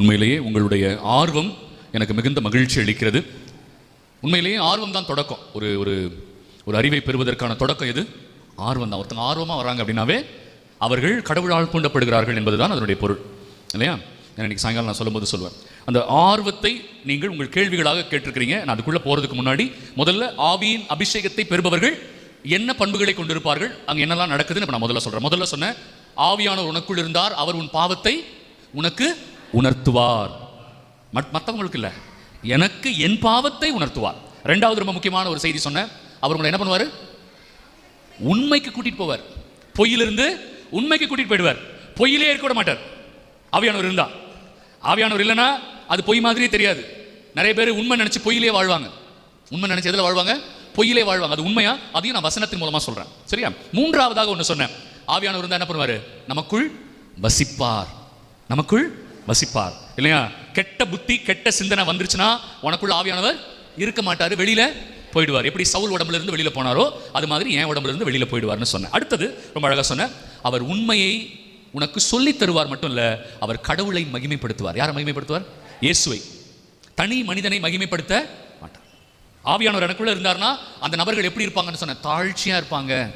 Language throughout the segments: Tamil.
உண்மையிலேயே உங்களுடைய ஆர்வம் எனக்கு மிகுந்த மகிழ்ச்சி அளிக்கிறது. உண்மையிலேயே ஆர்வம் தான் தொடக்கம். ஒரு ஒரு ஒரு அறிவை பெறுவதற்கான தொடக்கம் எது? ஆர்வம் தான். ஒருத்தங்க ஆர்வமாக வராங்க அப்படின்னாவே அவர்கள் கடவுளால் தூண்டப்படுகிறார்கள் என்பதுதான் அதனுடைய பொருள். இல்லையா? நான் இன்னைக்கு சாயங்காலம் நான் சொல்லும்போது சொல்லுவேன். அந்த ஆர்வத்தை நீங்கள் உங்கள் கேள்விகளாக கேட்டிருக்கிறீங்க. நான் அதுக்குள்ளே போகிறதுக்கு முன்னாடி முதல்ல ஆவியின் அபிஷேகத்தை பெறுபவர்கள் என்ன பண்புகளை கொண்டிருப்பார்கள்? அங்கே என்னெல்லாம் நடக்குதுன்னு இப்போ நான் முதல்ல சொல்கிறேன் முதல்ல சொன்னேன் ஆவியானவர் உனக்குள் இருந்தார். அவர் உன் பாவத்தை உனக்கு உணர்த்துவார். மத்- இல்லை எனக்கு என் பாவத்தை உணர்த்துவார். ரெண்டாவது ரொம்ப முக்கியமான ஒரு செய்தி சொன்னேன் அவர் உங்களை என்ன பண்ணுவார்? உண்மைக்கு கூட்டிட்டு போவார். பொய்யிலிருந்து உண்மைக்கு கூட்டிட்டு போயிடுவார். பொய்யிலே இருக்க விட மாட்டார். ஆவியானவர் இருந்தா. ஆவியானவர் இல்லைன்னா அது பொய் மாதிரியே தெரியாது. நிறைய பேர் உண்மை நினைச்சு பொய்யிலே வாழ்வாங்க. உண்மை நினைச்சு எதில் வாழ்வாங்க? பொய்யிலே வாழ்வாங்க. அது உண்மையா? அதையும் நான் வசனத்தின் மூலமா சொல்றேன். சரியா? மூன்றாவதாக ஒன்று சொன்னேன். ஆவியானவர் இருந்தால் என்ன பண்ணுவார்? நமக்குள் வசிப்பார். நமக்குள் வசிப்பார். இல்லையா? கெட்ட புத்தி கெட்ட சிந்தனை வந்துருச்சுன்னா உனக்குள்ள ஆவியானவர் இருக்க மாட்டார் வெளியில போயிடுவார். எப்படி சவுல் உடம்புல இருந்து வெளியில போனாரோ அது மாதிரி என் உடம்புல இருந்து வெளியில போயிடுவார்னு சொன்னேன். அடுத்தது ரொம்ப அழகா சொன்னேன் அவர் உண்மையை உனக்கு சொல்லித் தருவார் மட்டும் இல்ல அவர் கடவுளை மகிமைப்படுத்துவார். யாரை மகிமைப்படுத்துவார்? இயேசுவை. தனி மனிதனை மகிமைப்படுத்த மாட்டார். ஆவியானவர் எனக்குள்ள இருந்தார்னா அந்த நபர்கள் எப்படி இருப்பாங்கன்னு சொன்ன தாழ்ச்சியா இருப்பாங்க.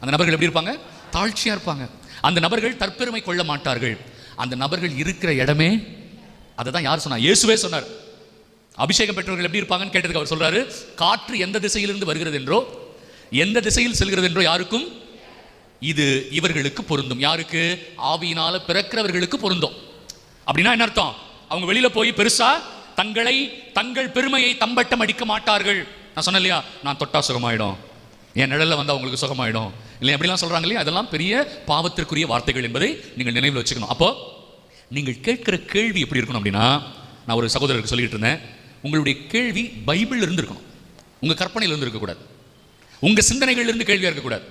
அந்த நபர்கள் எப்படி இருப்பாங்க? தாழ்ச்சியா இருப்பாங்க. அந்த நபர்கள் தற்பெருமை கொள்ள மாட்டார்கள். அந்த நபர்கள் இருக்கிற இடமே அதை தான் யார் சொன்னார்? இயேசுவே சொன்னார். அபிஷேகம் பெற்றவர்கள் எப்படி இருப்பாங்கன்னு கேட்டதுக்கு அவர் சொல்றாரு காற்று எந்த திசையிலிருந்து வருகிறது என்றோ எந்த திசையில் செல்கிறது என்றோ யாருக்கும் இது இவர்களுக்கு பொருந்தும். யாருக்கு? ஆவியினால பிறக்கிறவர்களுக்கு பொருந்தும். அப்படின்னா என்ன அர்த்தம்? அவங்க வெளியில போய் பெருசா தங்களை தங்கள் பெருமையை தம்பட்டம் அடிக்க மாட்டார்கள். நான் சொன்னேன் இல்லையா? நான் தொட்டா சுகமாயிடும். என் நிழல்ல வந்து அவங்களுக்கு சுகமாயிடும். இல்லை அப்படிலாம் சொல்கிறாங்க இல்லையா? அதெல்லாம் பெரிய பாவத்திற்குரிய வார்த்தைகள் என்பதை நீங்கள் நினைவில் வச்சுக்கணும். அப்போ நீங்கள் கேட்குற கேள்வி எப்படி இருக்கணும் அப்படின்னா நான் ஒரு சகோதரருக்கு சொல்லிட்டு இருந்தேன். உங்களுடைய கேள்வி பைபிள் இருந்து இருக்கணும். கற்பனையிலிருந்து இருக்கக்கூடாது. உங்கள் சிந்தனைகள்லேருந்து இருந்து இருக்கக்கூடாது.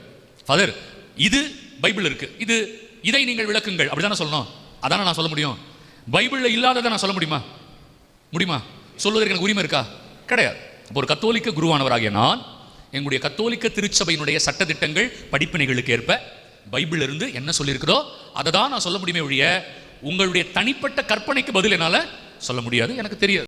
ஃபாதர் இது பைபிள் இருக்கு. இது இதை நீங்கள் விளக்குங்கள். அப்படிதானே சொல்லணும்? அதானே நான் சொல்ல முடியும்? பைபிள்ல இல்லாததை நான் சொல்ல முடியுமா? முடியுமா? சொல்வதற்கு எனக்கு உரிமை இருக்கா? கிடையாது. அப்போ ஒரு கத்தோலிக்க குருவானவராகிய நான் எங்களுடைய கத்தோலிக்க திருச்சபையினுடைய சட்டத்திட்டங்கள் படிப்பினைகளுக்கு ஏற்ப பைபிள் இருந்து என்ன சொல்லியிருக்கிறோ அதை தான் நான் சொல்ல முடியுமே ஒழிய உங்களுடைய தனிப்பட்ட கற்பனைக்கு பதில் என்னால் சொல்ல முடியாது எனக்கு தெரியாது.